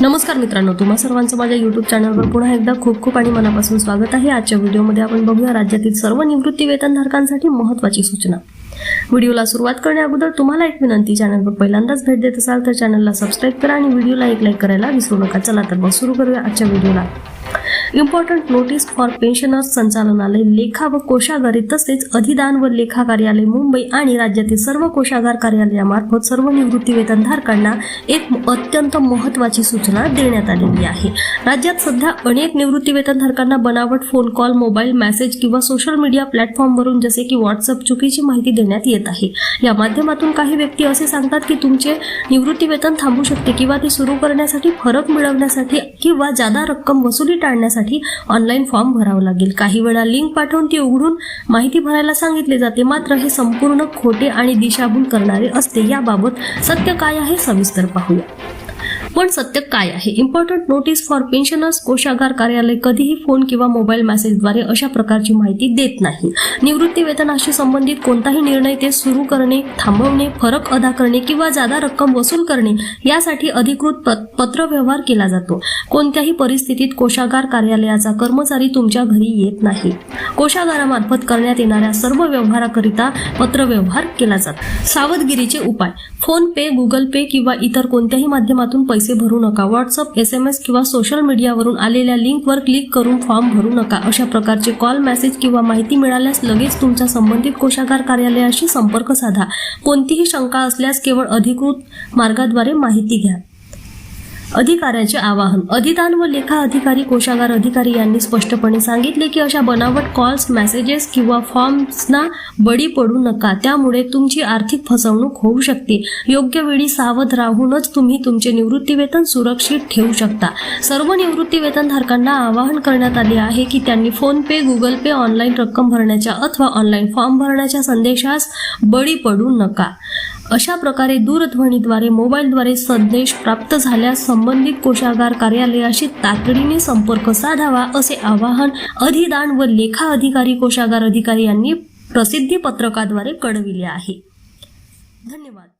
नमस्कार मित्रांनो तुम्हा सर्वांचं माझ्या युट्यूब चॅनलवर पुन्हा एकदा खूप खूप आणि मनापासून स्वागत आहे. आजच्या व्हिडिओमध्ये आपण बघूया राज्यातील सर्व निवृत्ती वेतनधारकांसाठी महत्त्वाची सूचना. व्हिडिओला सुरुवात करण्या अगोदर तुम्हाला एक विनंती चॅनलवर पहिल्यांदाच भेट देत असाल तर चॅनलला सबस्क्राईब करा आणि व्हिडिओला एक लाईक करायला विसरू नका. चला तर मग सुरू करूया आजच्या व्हिडिओला. इम्पॉर्टंट नोटीस फॉर पेन्शनर्स संचालनालय लेखा व कोशागारी तसेच अधिदान व लेखा कार्यालय मुंबई आणि राज्यातील सर्व कोशागार कार्यालयामार्फत सर्व निवृत्ती वेतनधारकांना एक अत्यंत महत्त्वाची सूचना देण्यात आलेली आहे. राज्यात सध्या अनेक निवृत्ती वेतनधारकांना बनावट फोन कॉल मोबाईल मेसेज किंवा सोशल मीडिया प्लॅटफॉर्मवरून जसे की व्हॉट्सअप चुकीची माहिती देण्यात येत आहे. या माध्यमातून काही व्यक्ती असे सांगतात की तुमचे निवृत्ती वेतन थांबू शकते किंवा ते सुरू करण्यासाठी फरक मिळवण्यासाठी किंवा जादा रक्कम वसुली टाळण्यासाठी ऑनलाईन फॉर्म भरावा लागेल. काही वेळा लिंक पाठवून ती उघडून माहिती भरायला सांगितले जाते. मात्र हे संपूर्ण खोटे आणि दिशाभूल करणारे असते. याबाबत सत्य काय आहे सविस्तर पाहूया. पण सत्य काय आहे? इम्पॉर्टंट नोटीस फॉर पेन्शनर्स कोशागार कार्यालय कधीही फोन किंवा मोबाईल मेसेजद्वारे अशा प्रकारची माहिती देत नाही. निवृत्ती वेतनाशी संबंधित कोणताही निर्णय ते सुरू करणे थांबवणे फरक अदा करणे किंवा जादा रक्कम वसूल करणे यासाठी अधिकृत प- पत्रव्यवहार केला जातो. कोणत्याही परिस्थितीत कोशागार कार्यालयाचा कर्मचारी तुमच्या घरी येत नाही. कोशागारामार्फत करण्यात येणाऱ्या सर्व व्यवहाराकरिता पत्रव्यवहार केला जातो. सावधगिरीचे उपाय. फोन पे गुगल पे किंवा इतर कोणत्याही माध्यमातून पैसे भरू नका. व्हॉट्सअप एस एम एस किंवा सोशल मीडियावरून आलेल्या लिंकवर क्लिक करून फॉर्म भरू नका. अशा प्रकारचे कॉल मेसेज किंवा माहिती मिळाल्यास लगेच तुमच्या संबंधित कोशागार कार्यालयाशी संपर्क साधा. कोणतीही शंका असल्यास केवळ अधिकृत मार्गाद्वारे माहिती घ्या. अधिकाऱ्याचे आवाहन. अधिदान व लेखा अधिकारी कोशागार अधिकारी यांनी स्पष्टपणे सांगितले की अशा बनावट कॉल्स मेसेजेस किंवा फॉर्म्सना बळी पडू नका. त्यामुळे तुमची आर्थिक फसवणूक होऊ शकते. योग्य वेळी सावध राहूनच तुम्ही तुमचे निवृत्तीवेतन सुरक्षित ठेवू शकता. सर्व निवृत्तीवेतनधारकांना आवाहन करण्यात आले आहे की त्यांनी PhonePe Google Pay online रक्कम भरण्याच्या अथवा ऑनलाईन फॉर्म भरण्याच्या संदेशास बळी पडू नका. अशा प्रकारे दूरध्वनीद्वारे मोबाईलद्वारे संदेश प्राप्त झाल्यास संबंधित कोशागार कार्यालयाशी तातडीने संपर्क साधावा असे आवाहन अधिदान व लेखा अधिकारी कोषागार अधिकारी यांनी प्रसिद्धी पत्रकाद्वारे कळविले आहे. धन्यवाद.